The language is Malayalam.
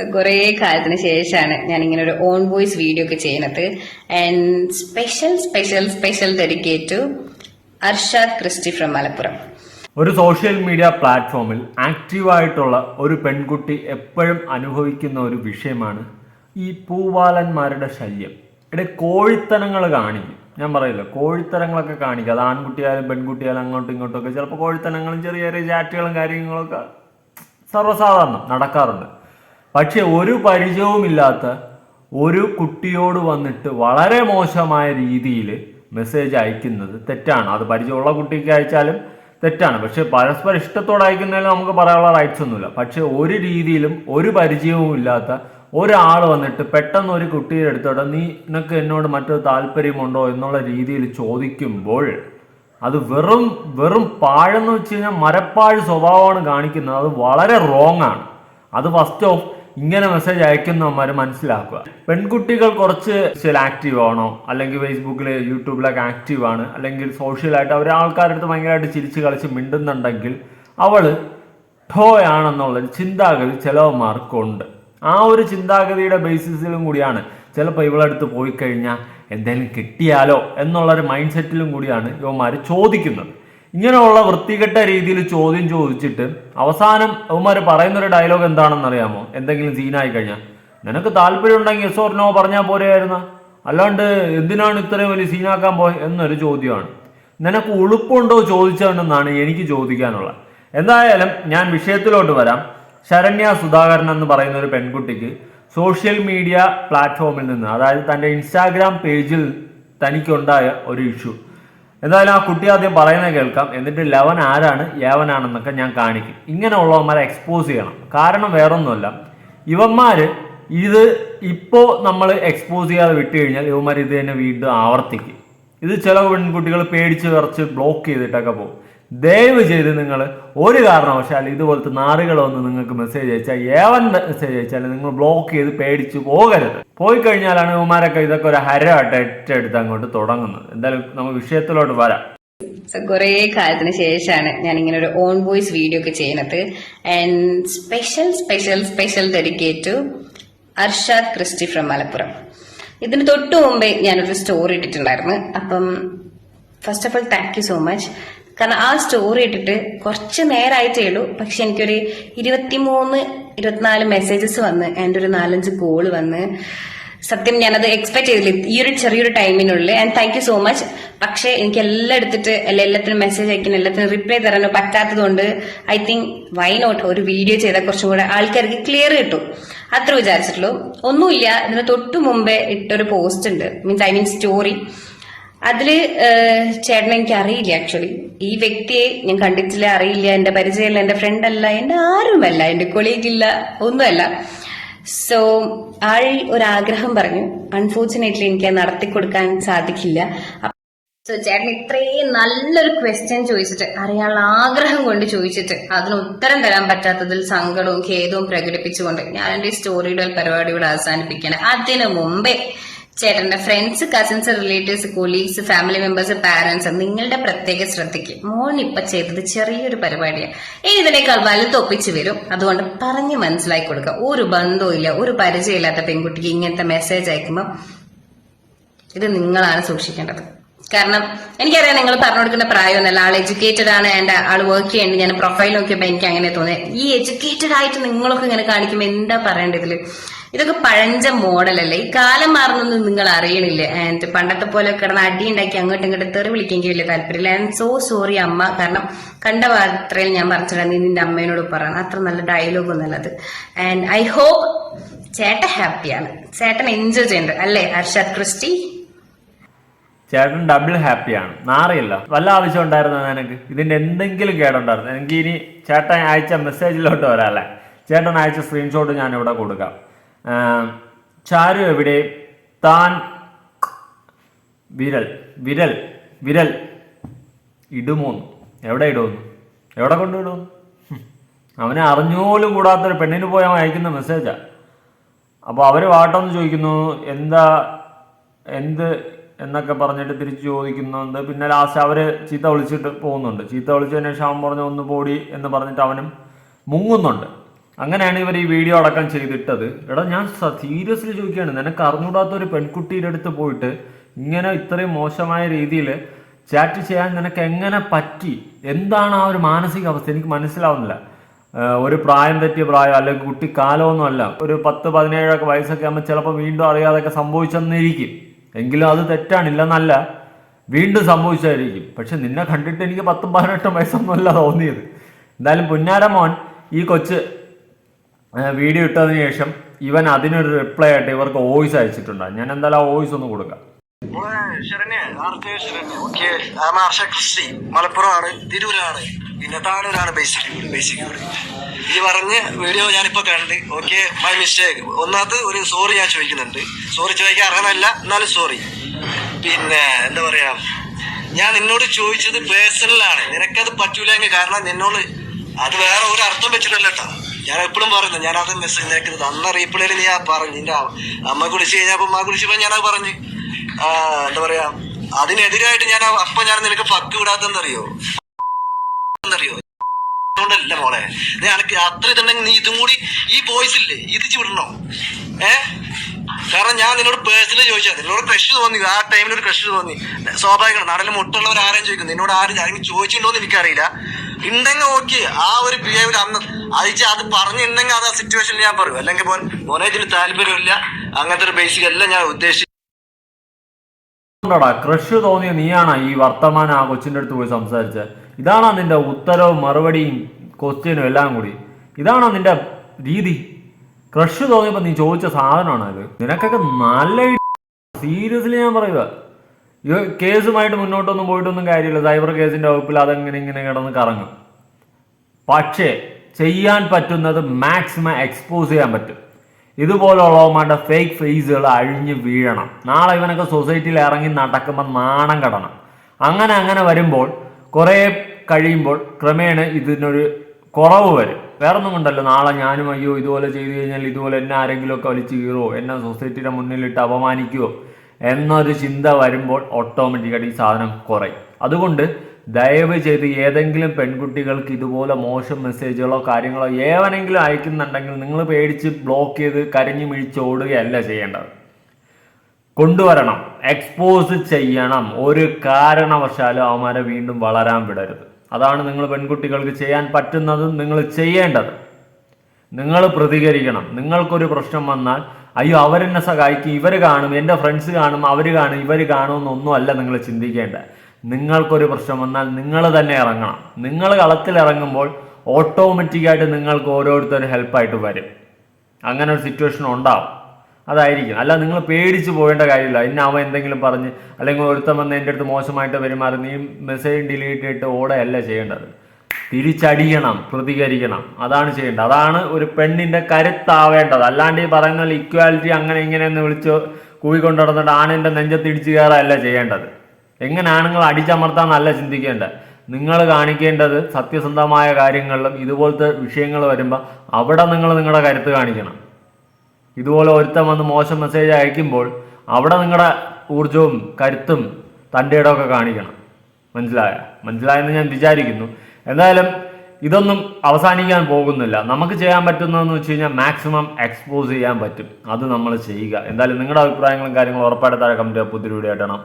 കുറേ കാലത്തിന് ശേഷമാണ് ഞാൻ ഇങ്ങനെ ഒരു ഓൺ വോയിസ് വീഡിയോ ഒക്കെ ചെയ്യുന്നത്. And special special special dedicate to Arshad Christy from Malappuram. ഒരു സോഷ്യൽ മീഡിയ പ്ലാറ്റ്ഫോമിൽ ആക്റ്റീവായിട്ടുള്ള ഒരു പെൺകുട്ടി എപ്പോഴും അനുഭവിക്കുന്ന ഒരു വിഷയമാണ് ഈ പൂവാലന്മാരുടെ ശല്യം. ഇവിടെ കോഴിത്തനങ്ങൾ കാണിക്കും. ഞാൻ പറയില്ല കോഴിത്തനങ്ങളൊക്കെ കാണിക്കും. അത് ആൺകുട്ടിയായാലും പെൺകുട്ടിയായാലും അങ്ങോട്ടും ഇങ്ങോട്ടും ഒക്കെ ചിലപ്പോൾ കോഴിത്തനങ്ങളും ചെറിയ ചെറിയ ചാറ്റുകളും കാര്യങ്ങളൊക്കെ സർവസാധാരണം നടക്കാറുണ്ട്. പക്ഷെ ഒരു പരിചയവുമില്ലാത്ത ഒരു കുട്ടിയോട് വന്നിട്ട് വളരെ മോശമായ രീതിയിൽ മെസ്സേജ് അയക്കുന്നത് തെറ്റാണ്. അത് പരിചയമുള്ള കുട്ടിക്ക് അയച്ചാലും തെറ്റാണ്. പക്ഷെ പരസ്പരം ഇഷ്ടത്തോടെ അയക്കുന്നതിൽ നമുക്ക് പറയാനുള്ള റൈറ്റ്സ് ഒന്നുമില്ല. പക്ഷെ ഒരു രീതിയിലും ഒരു പരിചയവും ഇല്ലാത്ത ഒരാൾ വന്നിട്ട് പെട്ടെന്ന് ഒരു കുട്ടിയുടെ അടുത്തോടെ നീ നിനക്ക് എന്നോട് മറ്റൊരു താല്പര്യമുണ്ടോ? എന്നുള്ള രീതിയിൽ ചോദിക്കുമ്പോൾ അത് വെറും വെറും പാഴെന്ന് വെച്ച് കഴിഞ്ഞാൽ മരപ്പാഴ് സ്വഭാവമാണ് കാണിക്കുന്നത്. അത് വളരെ റോങ് ആണ്. അത് ഫസ്റ്റ് ഓഫ് ഇങ്ങനെ മെസ്സേജ് അയക്കുന്നവന്മാർ മനസ്സിലാക്കുക. പെൺകുട്ടികൾ കുറച്ച് ആക്റ്റീവ് ആണോ? അല്ലെങ്കിൽ ഫേസ്ബുക്കിൽ യൂട്യൂബിലൊക്കെ ആക്റ്റീവ് ആണ്. അല്ലെങ്കിൽ സോഷ്യലായിട്ട് അവർ ആൾക്കാരുടെ അടുത്ത് ഭയങ്കരമായിട്ട് ചിരിച്ച് കളിച്ച് മിണ്ടുന്നുണ്ടെങ്കിൽ അവൾ ഠോ ആണെന്നുള്ളൊരു ചിന്താഗതി ചിലവന്മാർക്കുണ്ട്. ആ ഒരു ചിന്താഗതിയുടെ ബേസിസിലും കൂടിയാണ് ചിലപ്പോൾ ഇവളടുത്ത് പോയി കഴിഞ്ഞാൽ എന്തെങ്കിലും കിട്ടിയാലോ എന്നുള്ളൊരു മൈൻഡ് സെറ്റിലും കൂടിയാണ് യുവന്മാർ ചോദിക്കുന്നത്. ഇങ്ങനെയുള്ള വൃത്തികെട്ട രീതിയിൽ ചോദ്യം ചോദിച്ചിട്ട് അവസാനം യുവമാർ പറയുന്നൊരു ഡയലോഗ് എന്താണെന്ന് അറിയാമോ എന്തെങ്കിലും സീനായി കഴിഞ്ഞാൽ നിനക്ക് താല്പര്യം ഉണ്ടെങ്കിൽ എസ് ഓർ നോ പറഞ്ഞാൽ പോരെയായിരുന്നു. അല്ലാണ്ട് എന്തിനാണ് ഇത്രയും വലിയ സീനാക്കാൻ പോയ? എന്നൊരു ചോദ്യമാണ്. നിനക്ക് ഉളുപ്പുണ്ടോ ചോദിച്ചതെന്നാണ് എനിക്ക് ചോദിക്കാനുള്ളത്. എന്തായാലും ഞാൻ വിഷയത്തിലോട്ട് വരാം. ശരണ്യ സുധാകരൻ എന്ന് പറയുന്ന ഒരു പെൺകുട്ടിക്ക് സോഷ്യൽ മീഡിയ പ്ലാറ്റ്ഫോമിൽ നിന്ന് അതായത് തന്റെ ഇൻസ്റ്റാഗ്രാം പേജിൽ തനിക്കുണ്ടായ ഒരു ഇഷ്യൂ എന്തായാലും ആ കുട്ടി ആദ്യം പറയുന്നത് കേൾക്കാം. എന്നിട്ട് ലവൻ ആരാണ്? യവനാണെന്നൊക്കെ ഞാൻ കാണിക്കും. ഇങ്ങനെയുള്ളവന്മാരെ എക്സ്പോസ് ചെയ്യണം. കാരണം വേറൊന്നുമല്ല. ഇവന്മാര് ഇത് ഇപ്പോൾ നമ്മൾ എക്സ്പോസ് ചെയ്യാതെ വിട്ടു കഴിഞ്ഞാൽ ഇവന്മാർ ഇത് തന്നെ വീണ്ടും ആവർത്തിക്കും. ഇത് ചില പെൺകുട്ടികൾ പേടിച്ച് വിറച്ച് ബ്ലോക്ക് ചെയ്തിട്ടൊക്കെ പോകും. ദയവ് ചെയ്ത് നിങ്ങൾ ഒരു കാരണവശാൽ ഇതുപോലത്തെ നാറുകളൊന്ന് നിങ്ങൾക്ക് മെസ്സേജ് അയച്ചാൽ ഏവൻ മെസ്സേജ് അയച്ചാൽ നിങ്ങൾ ബ്ലോക്ക് ചെയ്ത് പേടിച്ച് പോകരുത്. പോയി കഴിഞ്ഞാലാണ് ഇവന്മാരൊക്കെ ഇതൊക്കെ ഒരു ഹരമായിട്ട് ഏറ്റെടുത്ത് അങ്ങോട്ട് തുടങ്ങുന്നത്. എന്തായാലും നമുക്ക് വിഷയത്തിലോട്ട് വരാം. കുറേ കാലത്തിന് ശേഷമാണ് ഞാൻ ഇങ്ങനെ ഒരു ഓൺ വോയിസ് വീഡിയോ ഒക്കെ ചെയ്യുന്നത്. And special special special dedicate to Arshad Christy from Malappuram. ഇതിന് തൊട്ട് മുമ്പേ ഞാനൊരു സ്റ്റോറി ഇട്ടിട്ടുണ്ടായിരുന്നു. അപ്പം first of all thank you so much കാരണം ആ സ്റ്റോറി ഇട്ടിട്ട് കുറച്ച് നേരമായിട്ടേ ഉള്ളൂ. പക്ഷെ എനിക്കൊരു ഇരുപത്തിമൂന്ന് ഇരുപത്തിനാല് മെസ്സേജസ് വന്ന് എന്റെ ഒരു നാലഞ്ച് കോൾ വന്ന്. സത്യം ഞാനത് എക്സ്പെക്ട് ചെയ്തില്ല. ഈ ഒരു ചെറിയൊരു ടൈമിനുള്ളിൽ and thank you so much പക്ഷെ എനിക്ക് എല്ലാം എടുത്തിട്ട് അല്ല എല്ലാത്തിനും മെസ്സേജ് അയക്കാൻ എല്ലാത്തിനും റിപ്ലൈ തരാനോ പറ്റാത്തതുകൊണ്ട് ഐ തിങ്ക് വൈ നോട്ട് ഒരു വീഡിയോ ചെയ്താൽ കുറച്ചും കൂടെ ആൾക്കാർക്ക് ക്ലിയർ കിട്ടും. അത്ര വിചാരിച്ചിട്ടുള്ളൂ. ഒന്നുമില്ല. ഇതിന് തൊട്ടു മുമ്പേ ഇട്ടൊരു പോസ്റ്റ് ഉണ്ട്. മീൻസ് ഐ മീൻ സ്റ്റോറി അതിൽ ചേട്ടനെ എനിക്ക് അറിയില്ല ആക്ച്വലി ഈ വ്യക്തിയെ ഞാൻ കണ്ടിട്ടില്ല അറിയില്ല എന്റെ പരിചയമില്ല എന്റെ ഫ്രണ്ട് അല്ല എന്റെ ആരുമല്ല എന്റെ കൊളീഗ് ഇല്ല ഒന്നുമല്ല. സോ ആൾ ഒരു ആഗ്രഹം പറഞ്ഞു. അൺഫോർച്ചുനേറ്റ്ലി എനിക്ക് നടത്തി കൊടുക്കാൻ സാധിക്കില്ല. സോ ചേട്ടൻ ഇത്രയും നല്ലൊരു ക്വസ്റ്റ്യൻ ചോദിച്ചിട്ട് അറിയാനുള്ള ആഗ്രഹം കൊണ്ട് ചോദിച്ചിട്ട് അതിന് ഉത്തരം തരാൻ പറ്റാത്തതിൽ സങ്കടവും ഖേദവും പ്രകടിപ്പിച്ചുകൊണ്ട് ഞാൻ എന്റെ സ്റ്റോറിയുടെ സ്റ്റോറിയുടെ പരിപാടിയോട് അവസാനിപ്പിക്കണം അതിനു മുമ്പേ ചേട്ടന്റെ friends cousins relatives colleagues family members parents നിങ്ങളുടെ പ്രത്യേക ശ്രദ്ധയ്ക്ക്. മോൻ ഇപ്പൊ ചെയ്തത് ചെറിയൊരു പരിപാടിയാണ് ഇനി ഇതിനേക്കാൾ വലുതൊപ്പിച്ച് വരും. അതുകൊണ്ട് പറഞ്ഞ് മനസ്സിലാക്കി കൊടുക്കുക. ഒരു ബന്ധവും ഇല്ല ഒരു പരിചയമില്ലാത്ത പെൺകുട്ടിക്ക് ഇങ്ങനത്തെ മെസ്സേജ് അയക്കുമ്പോൾ ഇത് നിങ്ങളാണ് സൂക്ഷിക്കേണ്ടത്. കാരണം എനിക്കറിയാം നിങ്ങൾ പറഞ്ഞു കൊടുക്കുന്ന പ്രായമൊന്നുമല്ല ആൾ എഡ്യൂക്കേറ്റഡ് ആണ് ആൻഡ് ആൾ വർക്ക് ചെയ്യുന്നുണ്ട്. ഞാൻ പ്രൊഫൈൽ നോക്കിയപ്പോൾ എനിക്ക് അങ്ങനെ തോന്നിയത് ഈ എഡ്യൂക്കേറ്റഡ് ആയിട്ട് നിങ്ങളൊക്കെ ഇങ്ങനെ കാണിക്കുമ്പോൾ എന്താ ഇതിൽ? ഇതൊക്കെ പഴഞ്ച മോഡലല്ലേ ഈ കാലം മാറുന്നൊന്നും നിങ്ങൾ അറിയണില്ലേ? ആൻഡ് പണ്ടത്തെ പോലെ കിടന്ന് അടി ഉണ്ടാക്കി അങ്ങോട്ടും ഇങ്ങോട്ടും തെറി വിളിക്കുകയും വലിയ താല്പര്യമില്ല. ആൻഡ് സോ സോറി അമ്മ. കാരണം കണ്ട വാർത്തയിൽ ഞാൻ പറഞ്ഞിട്ടുണ്ട് നീ നിന്റെ അമ്മയോട് പറയണം. അത്ര നല്ല ഡയലോഗ് ഒന്നല്ലത് ആൻഡ് ഐ ഹോപ്പ് ചേട്ടൻ ഹാപ്പിയാണ് ചേട്ടൻ എൻജോയ് ചെയ്യുന്നുണ്ട്. അല്ലേ അർഷാദ് ക്രിസ്റ്റി? ചേട്ടൻ ഡബിൾ ഹാപ്പിയാണ് നാറിയല്ല വല്ല ആവശ്യം ഉണ്ടായിരുന്നോ നിനക്ക്? ഇതിന്റെ എന്തെങ്കിലും കേടുണ്ടായിരുന്നു. എനിക്ക് ഇനി ചേട്ടൻ അയച്ച മെസ്സേജിലോട്ട് വരാല്ലേ ചേട്ടൻ അയച്ച സ്ക്രീൻഷോട്ട് ഞാൻ ഇവിടെ കൊടുക്കാം. ചാരു എവിടെ? താൻ വിരൽ വിരൽ വിരൽ ഇടുമോന്ന് എവിടെ ഇടുമെന്ന്? എവിടെ കൊണ്ടുവിടും അവനെ അറിഞ്ഞോലും കൂടാത്തൊരു പെണ്ണിന് പോയി അവൻ അയക്കുന്ന മെസ്സേജാ അപ്പോൾ അവർ വാട്ടെന്ന് ചോദിക്കുന്നു എന്താ എന്ത് എന്നൊക്കെ പറഞ്ഞിട്ട് തിരിച്ചു ചോദിക്കുന്നുണ്ട് പിന്നെ ലാസ്റ്റ് അവർ ചീത്ത വിളിച്ചിട്ട് പോകുന്നുണ്ട്. ചീത്ത വിളിച്ചതിന് ശേഷം അവൻ പറഞ്ഞു ഒന്ന് പോടി എന്ന് പറഞ്ഞിട്ട് അവനും മുങ്ങുന്നുണ്ട്. അങ്ങനെയാണ് ഇവർ ഈ വീഡിയോ അടക്കം ചെയ്തിട്ടത്. എടാ ഞാൻ സീരിയസ്ലി ചോദിക്കുകയാണ്. നിനക്ക് അറിഞ്ഞൂടാത്ത ഒരു പെൺകുട്ടിയുടെ അടുത്ത് പോയിട്ട് ഇങ്ങനെ ഇത്രയും മോശമായ രീതിയിൽ ചാറ്റ് ചെയ്യാൻ നിനക്ക് എങ്ങനെ പറ്റി? എന്താണ് ആ ഒരു മാനസികാവസ്ഥ എനിക്ക് മനസ്സിലാവുന്നില്ല. ഒരു പ്രായം തെറ്റിയ പ്രായം അല്ലെങ്കിൽ കുട്ടി കാലമൊന്നും അല്ല. ഒരു പത്ത് പതിനേഴൊക്കെ വയസ്സൊക്കെ ആകുമ്പോൾ ചിലപ്പോൾ വീണ്ടും അറിയാതൊക്കെ സംഭവിച്ചെന്നിരിക്കും. എങ്കിലും അത് തെറ്റാണില്ലെന്നല്ല വീണ്ടും സംഭവിച്ചായിരിക്കും. പക്ഷെ നിന്നെ കണ്ടിട്ട് എനിക്ക് പത്തും പതിനെട്ടും വയസ്സൊന്നുമല്ല തോന്നിയത്. എന്തായാലും പുന്നാര മോൻ ഈ കൊച്ച് വീഡിയോ ഇട്ടതിന് ശേഷം ഇവൻ അതിനൊരു റിപ്ലൈ ആയിട്ട് ഇവർക്ക് വോയിസ് അയച്ചിട്ടുണ്ട്. ഞാൻ എന്തായാലും ആ വോയിസ് ഒന്ന് കൊടുക്കാം. മലപ്പുറമാണ് തിരൂരാണ്. പിന്നെ താനൂരാണ് ബേസിക് ബേസിക് ഈ പറഞ്ഞ് വീഡിയോ ഞാനിപ്പോ കണ്ട് ഓക്കെ മൈ മിസ്റ്റേക്ക് ഒന്നാമത് ഒരു സോറി ഞാൻ ചോദിക്കുന്നുണ്ട്. സോറി ചോദിക്കാൻ അർഹനല്ല എന്നാലും സോറി പിന്നെ എന്താ പറയാ? ഞാൻ നിന്നോട് ചോദിച്ചത് പേഴ്സണലാണ് നിനക്കത് പറ്റൂലെങ്കിൽ കാരണം നിന്നോട് അത് വേറെ ഒരു അർത്ഥം വെച്ചിട്ടല്ല കേട്ടോ. ഞാൻ എപ്പോഴും പറയുന്നു ഞാൻ അത് മെസ്സേജ് നിനക്ക് തന്ന റീപ്ലൈയിൽ നീ ആ പറഞ്ഞു നിന്റെ അമ്മ കുടിച്ച് കഴിഞ്ഞപ്പോ അമ്മ കുടിച്ചപ്പോ ഞാനത് പറഞ്ഞു. എന്താ പറയാ അതിനെതിരായിട്ട് ഞാൻ അപ്പൊ ഞാൻ നിനക്ക് ഫക്ക് വിടാത്തെന്നറിയോ എന്നറിയോ അതുകൊണ്ടല്ല മോളെ നീ അത്ര ഇതുണ്ടെങ്കിൽ നീ ഇതും കൂടി ഈ ബോയ്സ് ഇല്ലേ ഇത് വിടണോ? ഏ? കാരണം ഞാൻ നിന്നോട് പേഴ്സണലി ചോദിച്ചാൽ നിന്നോട് ക്രഷ് തോന്നി ആ ടൈമിൽ ഒരു ക്രഷ് തോന്നി. സ്വാഭാവികം നാട്ടിൽ മുട്ടുള്ളവർ ആരെയും ചോദിക്കും നിന്നോട് ആരും ചോദിച്ചിട്ടുണ്ടോ എന്ന് എനിക്കറിയില്ല. ഉണ്ടെങ്കിൽ ഓക്കെ. ആ ഒരു ബിഹേവിയർ അന്ന് അയച്ച് അത് പറഞ്ഞിട്ടുണ്ടെങ്കിൽ അത് ആ സിറ്റുവേഷനിൽ ഞാൻ പറയും. അല്ലെങ്കിൽ മോൻ മോനെ ഇതിന് താല്പര്യമില്ല. അങ്ങനത്തെ ഒരു ബേസിക് അല്ല ഞാൻ ഉദ്ദേശിച്ചത് ക്രഷ് തോന്നിയ നീയാണ് ഈ വർത്തമാനം ആ കൊച്ചിന്റെ അടുത്ത് പോയി സംസാരിച്ച. ഇതാണോ നിന്റെ ഉത്തരവും മറുപടിയും ക്വസ്റ്റ്യനും എല്ലാം കൂടി. ഇതാണോ നിന്റെ രീതി. ക്രഷ് തോന്നിയപ്പോ നീ ചോദിച്ച സാധനമാണ് അത് നിനക്കൊക്കെ നല്ല സീരിയസ്ലി ഞാൻ പറയുക കേസുമായിട്ട് മുന്നോട്ടൊന്നും പോയിട്ടൊന്നും കാര്യമില്ല. സൈബർ കേസിന്റെ വകുപ്പിൽ അതെങ്ങനെ ഇങ്ങനെ കിടന്ന് കറങ്ങും. പക്ഷേ ചെയ്യാൻ പറ്റുന്നത് മാക്സിമം എക്സ്പോസ് ചെയ്യാൻ പറ്റും. ഇതുപോലുള്ളവന്മാരുടെ ഫേക്ക് ഫേസുകൾ അഴിഞ്ഞ് വീഴണം. നാളെ ഇവനൊക്കെ സൊസൈറ്റിയിൽ ഇറങ്ങി നടക്കുമ്പോൾ നാണം കടണം. അങ്ങനെ അങ്ങനെ വരുമ്പോൾ കുറേ കഴിയുമ്പോൾ ക്രമേണ ഇതിനൊരു കുറവ് വരും. വേറെ ഒന്നും കൊണ്ടല്ലോ നാളെ ഞാനും അയ്യോ ഇതുപോലെ ചെയ്തു കഴിഞ്ഞാൽ ഇതുപോലെ എന്നെ ആരെങ്കിലുമൊക്കെ വലിച്ചു കീറോ എന്നെ സൊസൈറ്റിയുടെ മുന്നിലിട്ട് അപമാനിക്കുമോ എന്നൊരു ചിന്ത വരുമ്പോൾ ഓട്ടോമാറ്റിക്കായിട്ട് ഈ സാധനം കുറയും. അതുകൊണ്ട് ദയവ് ചെയ്ത് ഏതെങ്കിലും പെൺകുട്ടികൾക്ക് ഇതുപോലെ മോശം മെസ്സേജുകളോ കാര്യങ്ങളോ ഏവനെങ്കിലും അയക്കുന്നുണ്ടെങ്കിൽ നിങ്ങൾ പേടിച്ച് ബ്ലോക്ക് ചെയ്ത് കരഞ്ഞു മിഴിച്ച് ഓടുകയല്ല ചെയ്യേണ്ടത്. കൊണ്ടുവരണം. എക്സ്പോസ് ചെയ്യണം. ഒരു കാരണവശാലും അവന്മാരെ വീണ്ടും വളരാൻ വിടരുത്. അതാണ് നിങ്ങൾ പെൺകുട്ടികൾക്ക് ചെയ്യാൻ പറ്റുന്നതും നിങ്ങൾ ചെയ്യേണ്ടത്. നിങ്ങൾ പ്രതികരിക്കണം. നിങ്ങൾക്കൊരു പ്രശ്നം വന്നാൽ അയ്യോ അവരെന്നെ സഹായിക്കും ഇവർ കാണും എന്റെ ഫ്രണ്ട്സ് കാണും അവർ കാണും ഇവർ കാണും എന്നൊന്നുമല്ല നിങ്ങൾ ചിന്തിക്കേണ്ടത്. നിങ്ങൾക്കൊരു പ്രശ്നം വന്നാൽ നിങ്ങൾ തന്നെ ഇറങ്ങണം. നിങ്ങൾ കളത്തിൽ ഇറങ്ങുമ്പോൾ ഓട്ടോമാറ്റിക്കായിട്ട് നിങ്ങൾക്ക് ഓരോരുത്തരും ഹെൽപ്പായിട്ട് വരും. അങ്ങനെ ഒരു സിറ്റുവേഷൻ ഉണ്ടാവും. അതായിരിക്കും. അല്ല നിങ്ങൾ പേടിച്ച് പോകേണ്ട കാര്യമില്ല. ഇന്ന അവൻ എന്തെങ്കിലും പറഞ്ഞ് അല്ലെങ്കിൽ ഒരുത്തം വന്ന് എന്റെ അടുത്ത് മോശമായിട്ട് പെരുമാറി നീ മെസ്സേജ് ഡിലീറ്റ് ചെയ്തിട്ട് ഓടെയല്ല ചെയ്യേണ്ടത്. തിരിച്ചടിക്കണം പ്രതികരിക്കണം. അതാണ് ചെയ്യേണ്ടത്. അതാണ് ഒരു പെണ്ണിന്റെ കരുത്താവേണ്ടത്. അല്ലാണ്ട് ഈ പറയുന്ന ഇക്വാലിറ്റി അങ്ങനെ ഇങ്ങനെ എന്ന് വിളിച്ച് കൂവിക്കൊണ്ട് നടന്നിട്ട് ആണിന്റെ നെഞ്ചത്തിടിച്ച് കയറല്ല ചെയ്യേണ്ടത്. എങ്ങനെ ആണുങ്ങൾ അടിച്ചമർത്താന്നല്ല ചിന്തിക്കേണ്ടത് നിങ്ങൾ കാണിക്കേണ്ടത് സത്യസന്ധമായ കാര്യങ്ങളിലും ഇതുപോലത്തെ വിഷയങ്ങൾ വരുമ്പോൾ അവിടെ നിങ്ങൾ നിങ്ങളുടെ കരുത്ത് കാണിക്കണം. ഇതുപോലെ ഒരുത്തൻ വന്ന് മോശം മെസ്സേജ് അയക്കുമ്പോൾ അവിടെ നിങ്ങളുടെ ഊർജവും കരുത്തും തന്റെ ഇടമൊക്കെ കാണിക്കണം. മനസ്സിലായ? മനസ്സിലായെന്ന് ഞാൻ വിചാരിക്കുന്നു. എന്തായാലും ഇതൊന്നും അവസാനിക്കാൻ പോകുന്നില്ല. നമുക്ക് ചെയ്യാൻ പറ്റുന്നതെന്ന് വെച്ച് കഴിഞ്ഞാൽ മാക്സിമം എക്സ്പോസ് ചെയ്യാൻ പറ്റും. അത് നമ്മൾ ചെയ്യുക. എന്തായാലും നിങ്ങളുടെ അഭിപ്രായങ്ങളും കാര്യങ്ങളും ഉറപ്പായിട്ട് താഴെ കമന്റ് പുതിയ വീഡിയോ ആയിട്ടാണ്